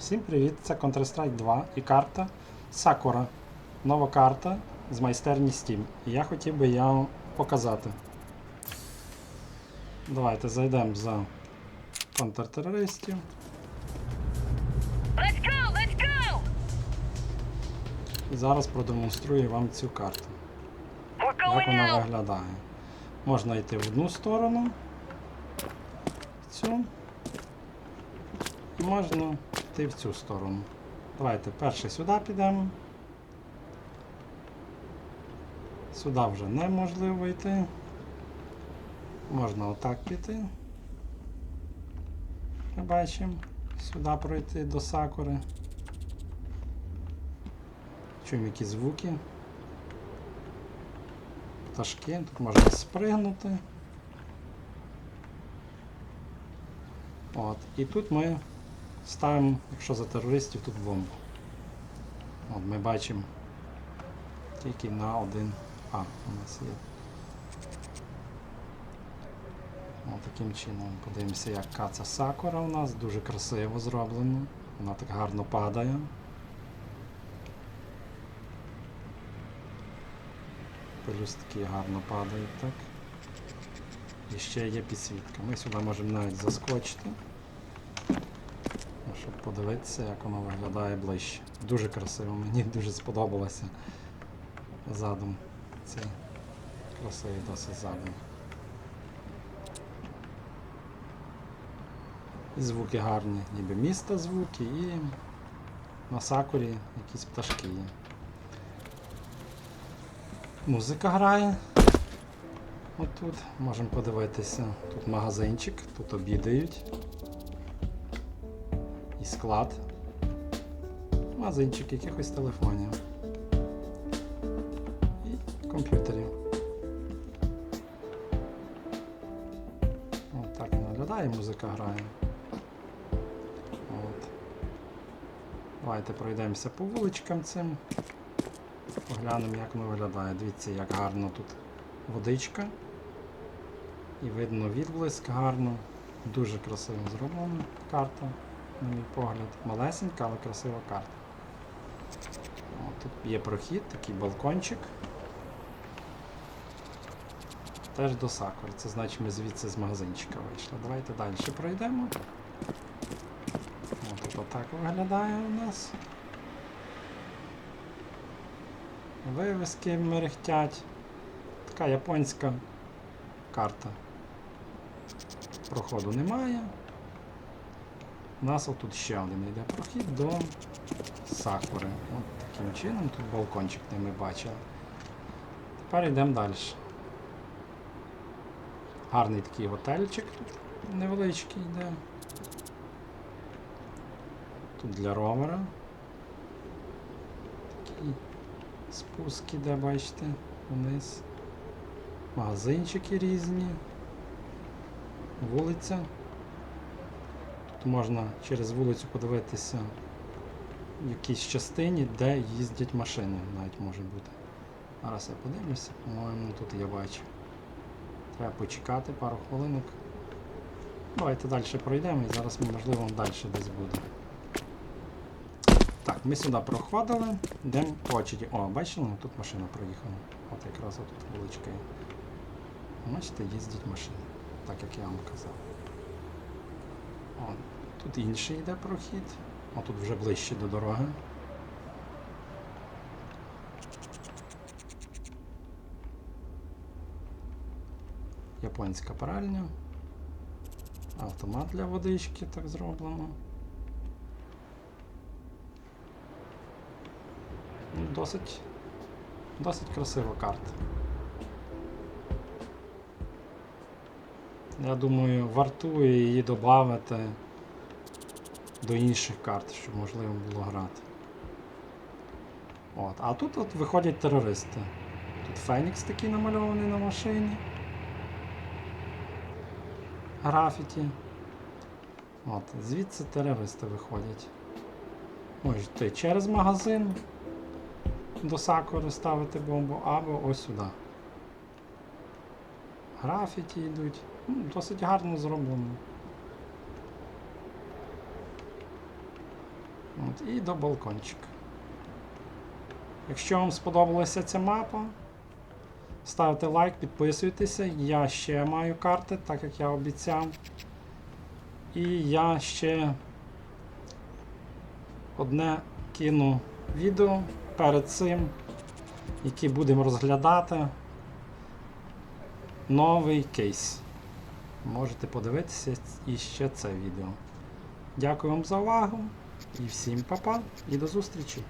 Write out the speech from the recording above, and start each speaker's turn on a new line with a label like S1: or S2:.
S1: Всім привіт! Це Counter-Strike 2 і карта Sakura. Нова карта з майстерні Steam. І я хотів би я вам показати. Давайте зайдемо за контртерористів.
S2: Let's go, let's go!
S1: І зараз продемонструю вам цю карту. Як вона виглядає. Можна йти в одну сторону. В цю. І можна йти в цю сторону. Давайте перше сюди підемо. Сюди вже неможливо йти. Можна отак піти. Ми бачимо. Сюди пройти до сакури. Чуємо якісь звуки. Пташки, тут можна спригнути. От. І тут ми ставимо, якщо за терористів, тут бомбу. От ми бачимо тільки на один А у нас є. От таким чином подивимося, як каца Сакура у нас, дуже красиво зроблено. Вона так гарно падає. Пелюстки гарно падають, так. І ще є підсвітка. Ми сюди можемо навіть заскочити. Ну, Щоб подивитися, як воно виглядає ближче. Дуже красиво, мені дуже сподобалося задум. Цей красивий досить задум. І звуки гарні, ніби міста звуки, і на сакурі якісь пташки є. Музика грає. Отут можемо подивитися. Тут магазинчик, тут обідають. І склад. Магазинчик якихось телефонів. І комп'ютерів. От так воно виглядає, музика грає. От. Давайте пройдемося по вуличкам цим. Поглянемо, як воно виглядає. Дивіться, як гарно тут водичка. І видно відблиск гарно. Дуже красиво зроблена карта, на мій погляд. Малесенька, але красива карта. О, тут є прохід, такий балкончик. Теж до сакури. Це значить ми звідси з магазинчика вийшли. Давайте далі пройдемо. О, тут отак виглядає у нас. Вивески мерехтять. Така японська карта. Проходу немає. У нас отут ще один йде прохід до Сакури. От таким чином тут балкончик не ми бачили. Тепер йдемо далі. Гарний такий готельчик тут невеличкий йде. Тут для ровера. Такий спуск іде, бачите, вниз. Магазинчики різні. Вулиця. Тут можна через вулицю подивитися в якійсь частині, де їздять машини, навіть може бути. Зараз я подивлюся, по-моєму, тут я бачу. Треба почекати пару хвилинок. Давайте далі пройдемо і зараз ми, можливо, далі десь буде. Так, ми сюди проходили, йдемо по очереді. О, бачили, тут машина проїхала. От якраз тут вуличка є. Бачите, їздять машини, так як я вам казав. О, тут інший йде прохід. О, тут вже ближче до дороги. Японська пральня. Автомат для водички так зроблено. Досить, досить красива карта. Я думаю, вартує її додати до інших карт, щоб можливо було грати. От. А тут от виходять терористи. Тут Фенікс такий намальований на машині. Графіті. От, звідси терористи виходять. Можуть йти через магазин до Сакури ставити бомбу, або ось сюди. Графіті йдуть. Ну, досить гарно зроблено. От, і до балкончика. Якщо вам сподобалася ця мапа, ставте лайк, підписуйтеся. Я ще маю карти, так як я обіцяв. І я ще одне кину відео перед цим, яке будемо розглядати. Новий кейс. Можете подивитися і ще це відео. Дякую вам за увагу. І всім па-па і до зустрічі!